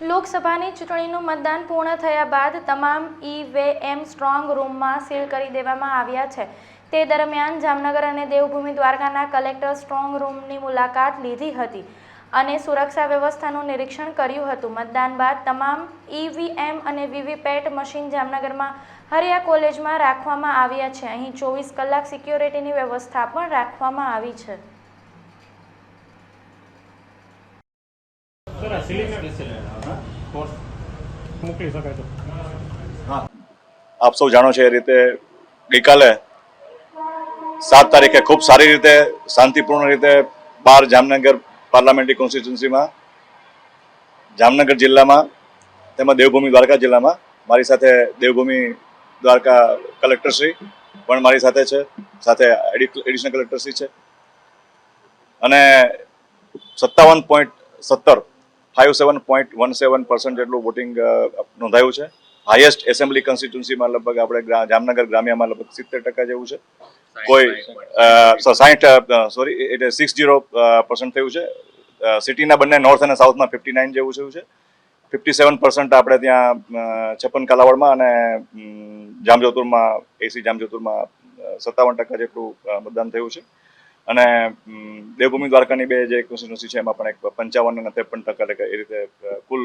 લોકસભાની ચૂંટણીનું મતદાન પૂર્ણ થયા બાદ તમામ ઈવીએમ સ્ટ્રોંગ રૂમમાં સીલ કરી દેવામાં આવ્યા છે. તે દરમિયાન જામનગર અને દેવભૂમિ દ્વારકાના કલેક્ટર સ્ટ્રોંગ રૂમની મુલાકાત લીધી હતી અને સુરક્ષા વ્યવસ્થાનું નિરીક્ષણ કર્યું હતું. મતદાન બાદ તમામ ઈવીએમ અને વીવીપેટ મશીન જામનગરમાં હરિયા કોલેજમાં રાખવામાં આવ્યા છે. અહીં ચોવીસ કલાક સિક્યોરિટીની વ્યવસ્થા પણ રાખવામાં આવી છે સર આ સિલિન્ડર હા. આપ સૌ જાણો છો એ રીતે ગઈકાલે સાત તારીખે ખૂબ સારી રીતે, શાંતિપૂર્ણ રીતે બાર જામનગર પાર્લામેન્ટરી કોન્સ્ટિટ્યુન્સીમાં, જામનગર જિલ્લામાં તેમજ દેવભૂમિ દ્વારકા જિલ્લામાં મારી સાથે દેવભૂમિ દ્વારકા કલેક્ટરશ્રી પણ મારી સાથે છે, સાથે એડિશનલ કલેક્ટરશ્રી છે. અને સત્તાવન પોઈન્ટ સત્તર five seven point one seven percent જેટલું વોટિંગ નોંધાયું છે. હાઈએસ્ટ એસેમ્બલી કોન્સ્ટિટ્યુન્સીમાં લગભગ આપણે જામનગર ગ્રામ્યમાં લગભગ સિત્તેર ટકા જેવું છે. કોઈ સાઠ સોરી એટલે સિક્સ જીરો પર્સન્ટ થયું છે. સિટીના બંને નોર્થ અને સાઉથમાં ફિફ્ટી નાઇન જેવું થયું છે. ફિફ્ટી સેવન પર્સન્ટ આપણે ત્યાં છપ્પન કાલાવડમાં અને જામજોતુરમાં એસી જામજોતુરમાં સત્તાવન ટકા જેટલું મતદાન થયું છે. અને દેવભૂમિ દ્વારકાની બે જે કોન્સ્ટિટ્યુન્સી છે, એમાં પણ એક પંચાવન અને ત્રેપન ટકા એટલે એ રીતે કુલ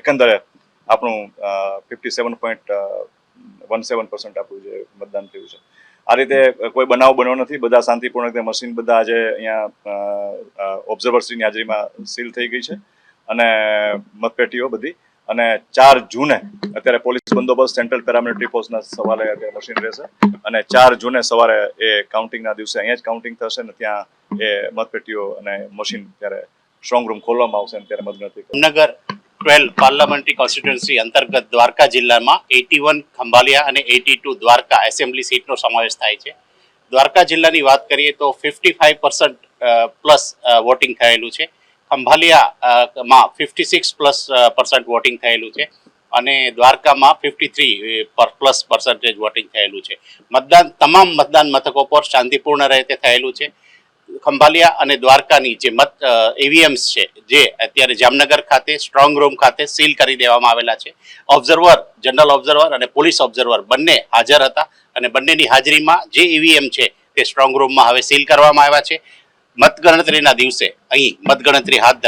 એકંદરે આપણું fifty seven point one seven percent આપણું જે મતદાન થયું છે. આ રીતે કોઈ બનાવ બન્યો નથી. બધા શાંતિપૂર્ણ રીતે મશીન બધા આજે અહીંયા ઓબ્ઝર્વર્સની હાજરીમાં સીલ થઈ ગઈ છે. અને, મતપેટીઓ બધી અને ચાર જૂને અત્યારે પોલીસ બંદોબસ્ત સેન્ટ્રલ પેરામિલિટરી ફોર્સના સવારે મશીન રહેશે. અને ચાર જૂને સવારે એ કાઉન્ટિંગના દિવસે અહીંયા જ કાઉન્ટિંગ થશે ને ત્યાં એ મતપેટીઓ અને મશીન ત્યારે સ્ટ્રોંગ રૂમ ખોલવામાં આવશે ત્યારે મતગણતરી જામનગર ટ્વેલ્વ પાર્લામેન્ટરી કોન્સ્ટિટ્યુન્સી અંતર્ગત દ્વારકા જિલ્લામાં એટી વન ખંભાલિયા અને એટી ટુ દ્વારકા એસેમ્બલી સીટનો સમાવેશ થાય છે. દ્વારકા જિલ્લાની વાત કરીએ તો fifty five percent plus voting થયેલું છે. ખંભાલિયા માં fifty six plus percent voting થયેલું છે અને દ્વારકામાં fifty three plus percentage voting થયેલું છે. મતદાન, તમામ મતદાન મથકો પર શાંતિપૂર્ણ રીતે થયેલું છે. ખંભાલિયા અને દ્વારકાની જે મત એવીએમ્સ છે, જે અત્યારે જામનગર ખાતે સ્ટ્રોંગ રૂમ ખાતે સીલ કરી દેવામાં આવેલા છે. ઓબ્ઝર્વર જનરલ ઓબ્ઝર્વર અને પોલીસ ઓબ્ઝર્વર બંને હાજર હતા અને બંનેની હાજરીમાં જે ઈવીએમ છે તે સ્ટ્રોંગ રૂમમાં હવે સીલ કરવામાં આવ્યા છે. મતગણતરીના દિવસે અહીં મતગણતરી હાથ ધરવામાં